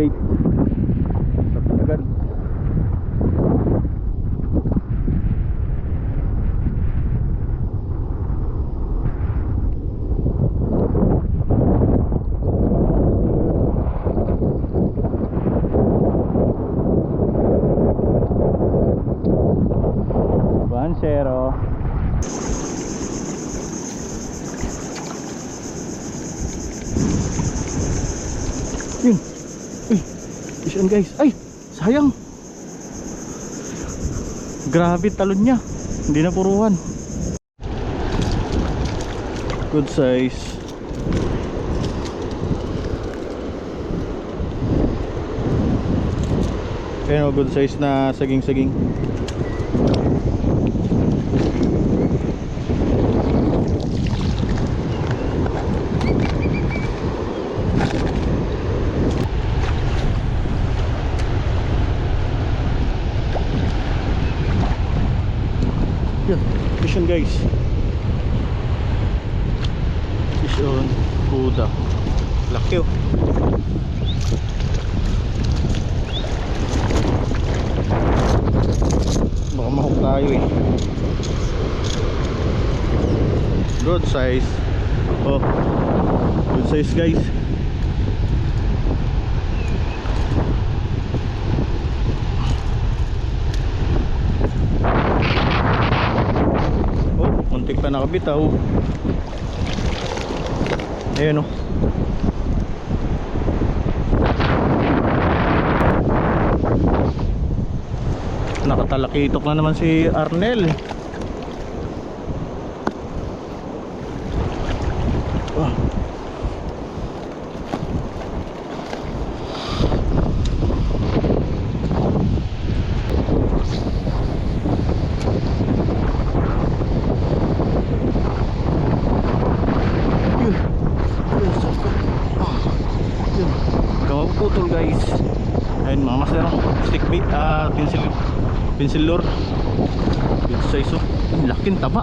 bait. Agad. Zero. On guys. Ay, sayang. Grabe talon niya. Hindi na puruhan. Good size. Ayan o, good size na saging-saging. Yan, fish on guys. Fish on, Buda. Laki oh. Baka mahok tayo eh. Good size. Oh. Good size guys. Pa nakabitaw. Ayun oh. Nakatalakitok na naman si Arnel. Oh. Yun. Yun, saan ka? Ah. Yun. Kamaputol guys. Ayun mga master. oh. Stick bait. Ah, pencil. Pencil lure. Good size oh. Laking taba.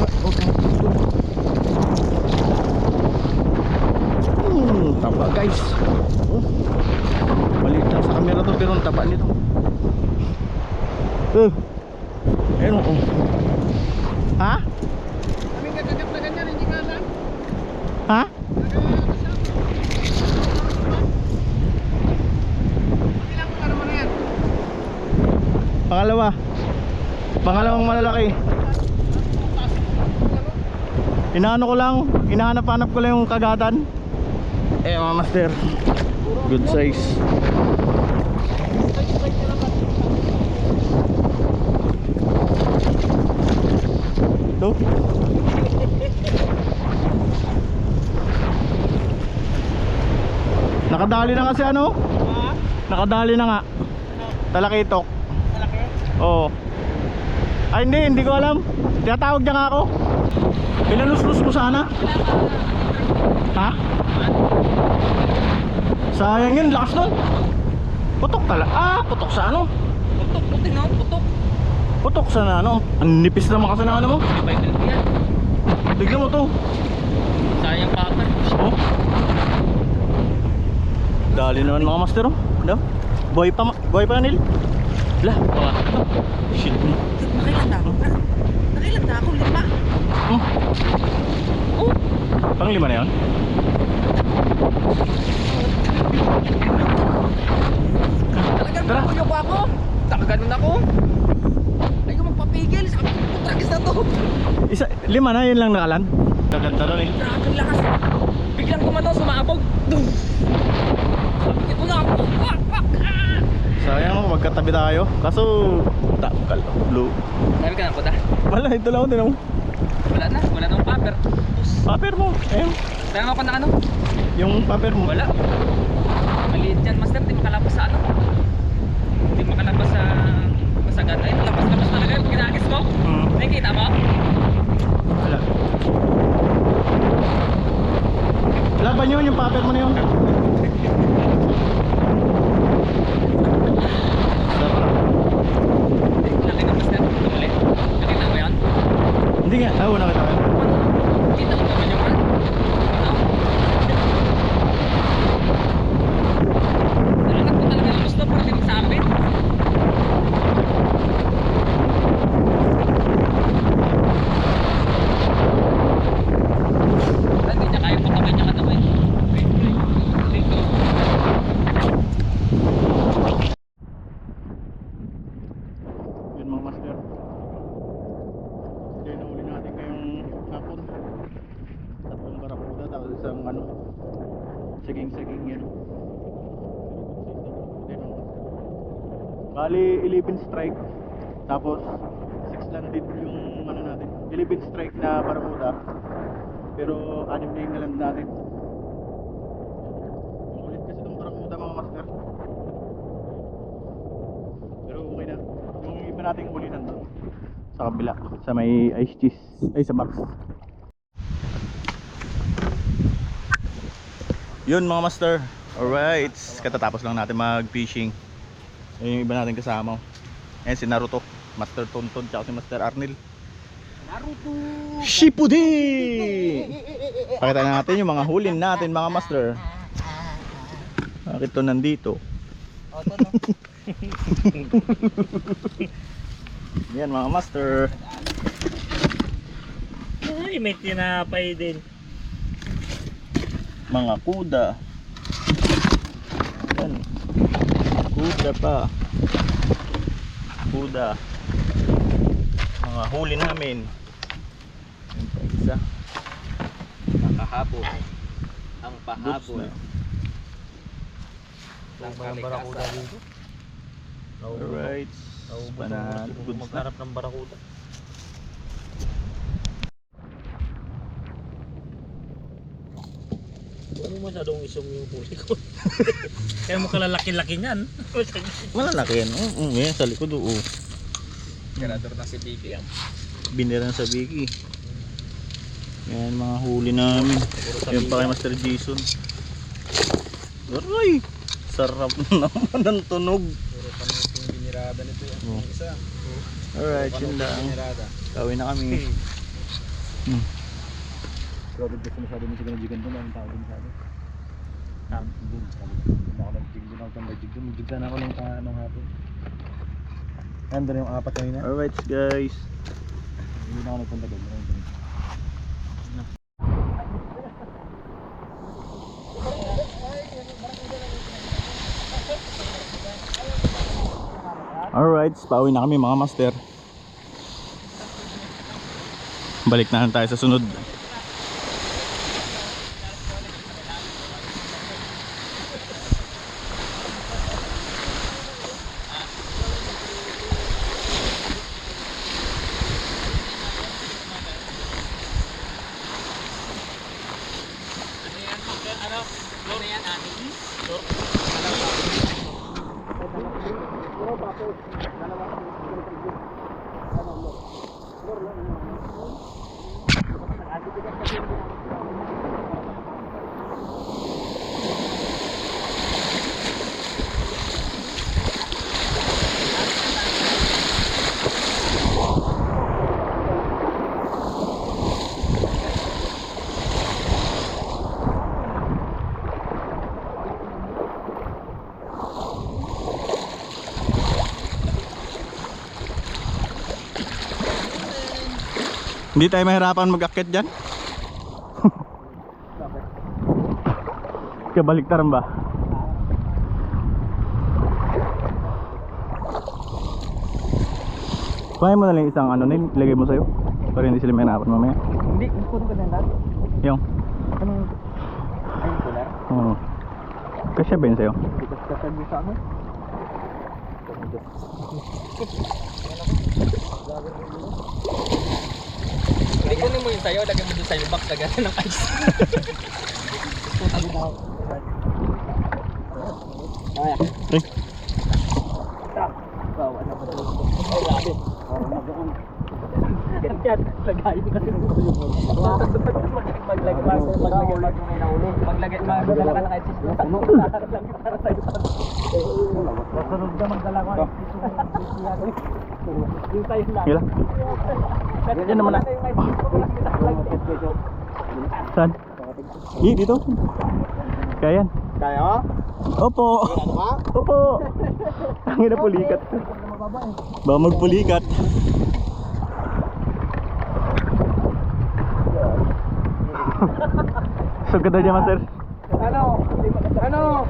Kamaputol. Hmm, taba guys. Oh. Maliit lang sa camera to pero ang taba nito. Uh. Ayun oh. Ha? Kaming kagagat na ganyan, hindi ka alam. Ha? Ilang ka naman na yan? Pangalawa. Pangalawang malalaki. Inaano ko lang, inahanap-hanap ko lang yung kagatan. Eh mga master. Good size. Ito. Nakadali na kasi ano? Nakadali na nga. Talakitok. Oo. Ay hindi, hindi ko alam. Tinatawag niya nga ako. Pinaluslus mo sana. Ha? Sayang yun, lakas nun. Putok tala. Ah, putok sa ano? Putok, putik na, putok. Putok sa na ano? Ang nipis naman kasi na ano mo. Tignan mo to. Sayang pa ako. Oh. Dali naman mga master oh. Ano? Boy pa, boy pa nil. Lah, baka. Shit mo. Nakailan na ako? Nakailan na ako? Lima? Hmm. Oh! Pang lima na yun? Talagang Tara. nakuyo pa ako. Nakaganon ako. Ayaw magpapigil. Sabi ko, putragis na to. Isa, lima na yun lang nakalan. Gaganda nun eh. Grabe ang lakas. Biglang kumano, sumabog. Dum! Sabi ko na ako. Wak! Wak! Ah! Sayang mo, magkatabi tayo. Kaso, takal, blue. Sabi ka na, kuda. Wala, ito lang ako din ako. Wala na. Wala nang paper. Paper mo, ayun. Kaya nga ako na ano. Yung paper mo. Wala. Maliit yan, master. Di makalabas sa ano. Di makalabas sa masagan. Ay, labas-labas talaga yung ginagis mo. Hmm, Nakikita mo? wala. Laban yun, yung paper mo na yun. nauna ka sa akin. Kita ko naman yung Anak ko talaga yung gusto pag nagsabi. 11 strike. Tapos, 6 landed yung ano natin. 11 strike na Baramuda. Pero, anim na yung naland natin. Ulit kasi itong Baramuda mga master. Pero okay na. Yung iba nating huli nandun. Sa kabila. Sa may ice cheese. Ay, sa box. Yun mga master. Alright. Katatapos lang natin mag-fishing. Ayun yung iba natin kasama. Ayan si Naruto. Master Tonton tsaka si Master Arnil. Naruto! Shippuden! Pakita natin yung mga hulin natin mga master. Bakit to nandito? O, to, no? Yan mga master. Ay, may tinapay din. Mga kuda. Yan. Kuda pa. Kuda. Mga huli namin. Yan pa isa. Nakahapon. Ang pahabol. na. Ng Parang barakuda dito. Alright. Banana. Magharap ng barakuda. Ano masyadong isum yung huli ko? Kaya mo kalalaki-laki niyan. Malalaki yan. Oo, oh, yan sa likod. Oo. Tirador na si Bibi. Biniran sa Vicky. Yan mga huli namin. Yan pa kay Master Jason. Aray! Sarap naman ng tunog. Puro kami yung binirada nito yan. Oh. Yung isa. Alright, yun lang. Kawin na kami. Hmm. Grabe kasi masyado mo siguro jigan doon. Ang tao din Tam. Doon. Hindi ako nag-jig doon. Ako nag-jig doon. Nag-jig sana ako ng ka- ng hapon. Nandun yung apat kanina. Alright guys. Hindi na ako nagpunta doon. Alright, pauwi na kami mga master. Balik na lang tayo sa sunod. Hindi tayo mahirapan mag-akit dyan. Kabaliktaran ba? Kuhain mo na lang isang ano nil, ilagay mo sa'yo. Para hindi sila mahirapan mamaya. Hindi, ko nung ganyan Yung, Anong... Ayun ko lang. oo. Kasya ba yun sa'yo? Hindi ko sasabi sa ano. Hindi ko mo yung sayo, lagyan mo dun sa box, lagyan ng ice. Putang ina. Kaya. Eh, Bawa na ba ito? Ay, grabe. Parang mag-on. Ganyan, lagayin kasi ng ulo mo. Maglagay, maglagay, maglagay, maglagay, maglagay, magdala ka na kahit sis. Ano? lang para sa'yo. Masunod na magdala ko. Yung tayo lang. Naman na. Saan? Di, dito. Kaya yan. Kaya? Opo. Ano ba? Opo. Ang ina pulikat. Baka magpulikat. Sugad na dyan, master. Ano? Ano?